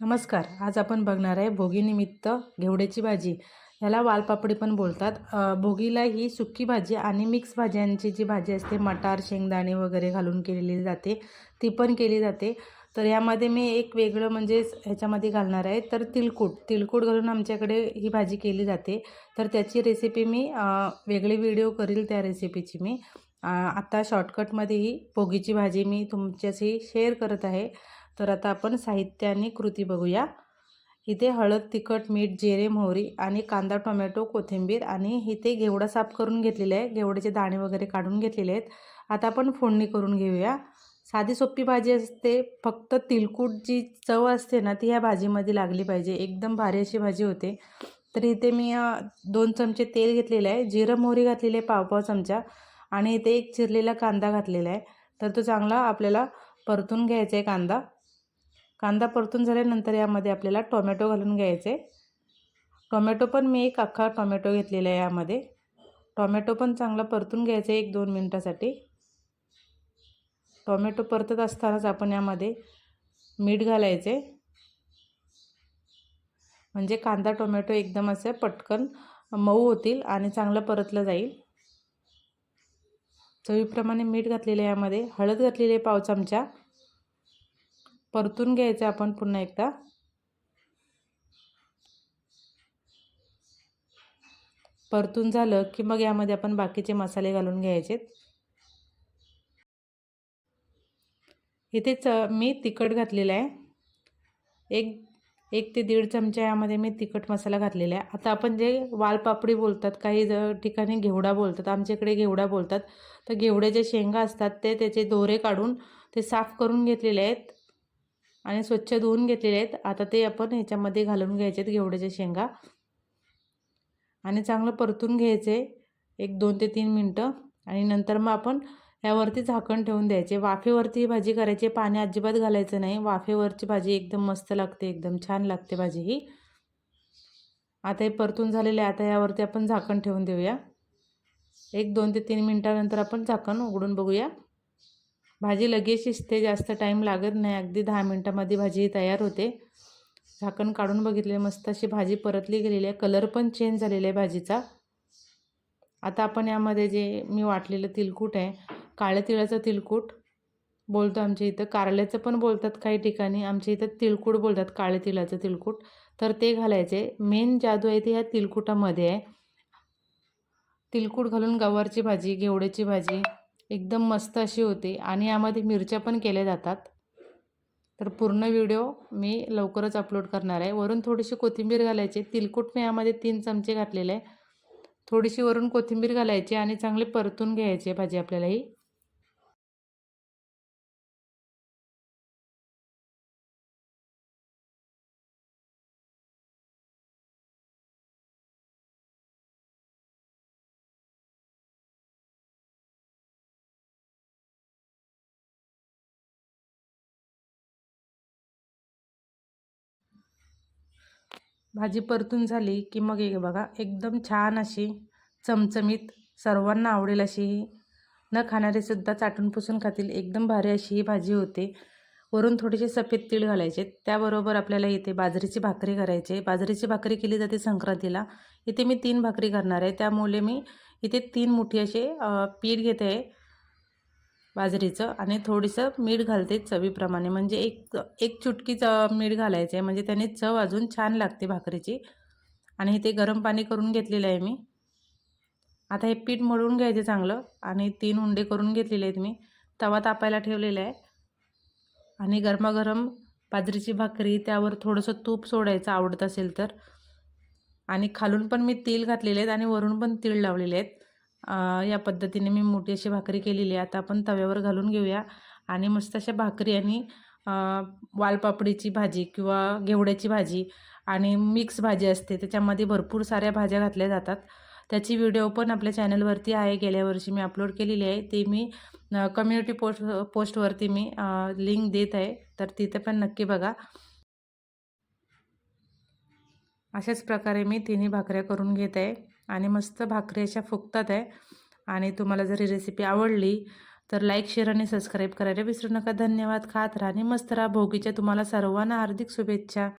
नमस्कार. आज आपण बघणार आहे भोगीनिमित्त घेवड्याची भाजी. ह्याला वालपापडी पण बोलतात. भोगीला ही सुकी भाजी आणि मिक्स भाज्यांची जी भाजी असते मटार शेंगदाणे वगैरे घालून केलेली जाते ती पण केली जाते. तर यामध्ये मी एक वेगळं म्हणजे ह्याच्यामध्ये घालणार आहे. तर तिलकूट. तिलकूट घालून आमच्याकडे ही भाजी केली जाते. तर त्याची रेसिपी मी वेगळी व्हिडिओ करील त्या रेसिपीची मी. आता शॉर्टकटमध्ये ही भोगीची भाजी मी तुमच्याशी शेअर करत आहे. तर आता आपण साहित्य आणि कृती बघूया. इथे हळद तिखट मीठ जिरे मोहरी आणि कांदा टोमॅटो कोथिंबीर आणि इथे घेवडा साफ करून घेतलेला आहे. घेवड्याचे दाणे वगैरे काढून घेतलेले आहेत. आता आपण फोडणी करून घेऊया. साधी सोपी भाजी असते. फक्त तिलकूट जी चव असते ना ती ह्या भाजीमध्ये लागली पाहिजे. एकदम भारी अशी भाजी होते. तर इथे मी दोन चमचे तेल घेतलेलं आहे. जिरं मोहरी घातलेली आहे पाव पाव चमचा. आणि इथे एक चिरलेला कांदा घातलेला आहे. तर तो चांगला आपल्याला परतून घ्यायचा आहे कांदा. कांदा परतून झाल्यानंतर यामध्ये आपल्याला टोमॅटो घालून घ्यायचे. टोमॅटो पण मी एक अख्खा टोमॅटो घेतलेला आहे यामध्ये. टोमॅटो पण चांगला परतून घ्यायचा एक दोन मिनटासाठी. टोमॅटो परतत असतानाच आपण यामध्ये मीठ घालायचे. म्हणजे कांदा टोमॅटो एकदम असं पटकन मऊ होतील आणि चांगलं परतलं जाईल. चवीप्रमाणे मीठ घातलेलं आहे यामध्ये. हळद घातलेली आहे पाव चमचा. परतून घ्यायचं आपण पुन्हा एकदा. परतून झालं की मग यामध्ये आपण बाकीचे मसाले घालून घ्यायचे इथे च मी तिखट घातलेलं आहे. एक एक ते दीड चमचा यामध्ये मी तिखट मसाला घातलेला आहे. आता आपण जे वालपापडी बोलतात काही ज ठिकाणी घेवडा बोलतात आमच्या इकडे घेवडा बोलतात. तर घेवड्याच्या शेंगा असतात ते त्याचे दोरे काढून ते साफ करून घेतलेले आहेत. आणि स्वच्छ धुवून घेतलेले आहेत. आता ते आपण ह्याच्यामध्ये घालून घ्यायचे आहेत घेवड्याच्या शेंगा. आणि चांगलं परतून घ्यायचे एक दोन ते तीन मिनटं. आणि नंतर मग आपण यावरती झाकण ठेवून द्यायचे. वाफेवरती ही भाजी करायची. पाणी अजिबात घालायचं नाही. वाफेवरची भाजी एकदम मस्त लागते. एकदम छान लागते भाजी ही. आता हे परतून झालेले आहे. आता यावरती आपण झाकण ठेवून देऊया. एक दोन ते तीन मिनटानंतर आपण झाकण उघडून बघूया. भाजी लगेच शिजते जास्त टाईम लागत नाही. अगदी दहा मिनटामध्ये भाजी तयार होते. झाकण काढून बघितले मस्त अशी भाजी परतली गेलेली आहे. कलर पण चेंज झालेला आहे भाजीचा. आता आपण यामध्ये जे मी वाटलेलं तिलकूट आहे काळ्या तिळाचं तिलकूट बोलतो आमच्या इथं. कारल्याचं पण बोलतात काही ठिकाणी. आमच्या इथं तिलकूट बोलतात काळे तिळाचं तिलकूट. तर ते घालायचे. मेन जादू आहे ते ह्या तिलकुटामध्ये आहे. तिलकूट घालून गवारची भाजी घेवड्याची भाजी एकदम मस्त अशी होती. आणि यामध्ये मिरच्या पण केल्या जातात. तर पूर्ण व्हिडिओ मी लवकरच अपलोड करणार आहे. वरून थोडीशी कोथिंबीर घालायची. तिलकुट मी यामध्ये तीन चमचे घातलेले आहे. थोडीशी वरून कोथिंबीर घालायची आणि चांगले परतून घ्यायची भाजी आपल्याला ही भाजी परतून झाली की मग एक बघा एकदम छान अशी चमचमीत सर्वांना आवडेल अशी ही. न खाणारेसुद्धा चाटून पुसून खातील. एकदम भारी अशी ही भाजी होते. वरून थोडेसे सफेद तीळ घालायचे. त्याबरोबर आपल्याला इथे बाजरीची भाकरी करायची बाजरीची भाकरी केली जाते संक्रांतीला. इथे मी तीन भाकरी करणार आहे. त्यामुळे मी इथे तीन मोठी असे पीठ घेते. आहे बाजरीचं आणि थोडंसं मीठ घालते चवीप्रमाणे. म्हणजे एक एक चुटकी च मीठ घालायचं आहे म्हणजे त्याने चव अजून छान लागते भाकरीची. आणि ते गरम पाणी करून घेतलेलं आहे मी. आता हे पीठ मळून घ्यायचं चांगलं. आणि तीन उंडे करून घेतलेले आहेत मी. तवा तापायला ठेवलेला आहे. आणि गरमागरम बाजरीची भाकरी त्यावर थोडंसं तूप सोडायचं आवडत असेल तर. आणि खालून पण मी तेल घातलेले आहेत आणि वरून पण तीळ लावलेले आहेत. या पद्धतीने मी मोठी अशी भाकरी केलेली आहे. आता आपण तव्यावर घालून घेऊया. आणि मस्त अशा भाकरी आणि वालपापडीची भाजी किंवा घेवड्याची भाजी आणि मिक्स भाजी असते. त्याच्यामध्ये भरपूर साऱ्या भाज्या घातल्या जातात. त्याची व्हिडिओ पण आपल्या चॅनलवरती आहे. गेल्या वर्षी मी अपलोड केलेली आहे. ते मी कम्युनिटी पोस्ट पोस्टवरती मी लिंक देत आहे. तर तिथे पण नक्की बघा. अशाच प्रकारे मी तिन्ही भाकऱ्या करून घेत आहे. आणि मस्त भाकरी अशा फुगतात आहे. आणि तुम्हाला जर ही रेसिपी आवडली तर लाईक शेअर आणि सबस्क्राईब करायला विसरू नका. धन्यवाद. खात राहा आणि मस्त राहा. भोगीच्या तुम्हाला सर्वांना हार्दिक शुभेच्छा.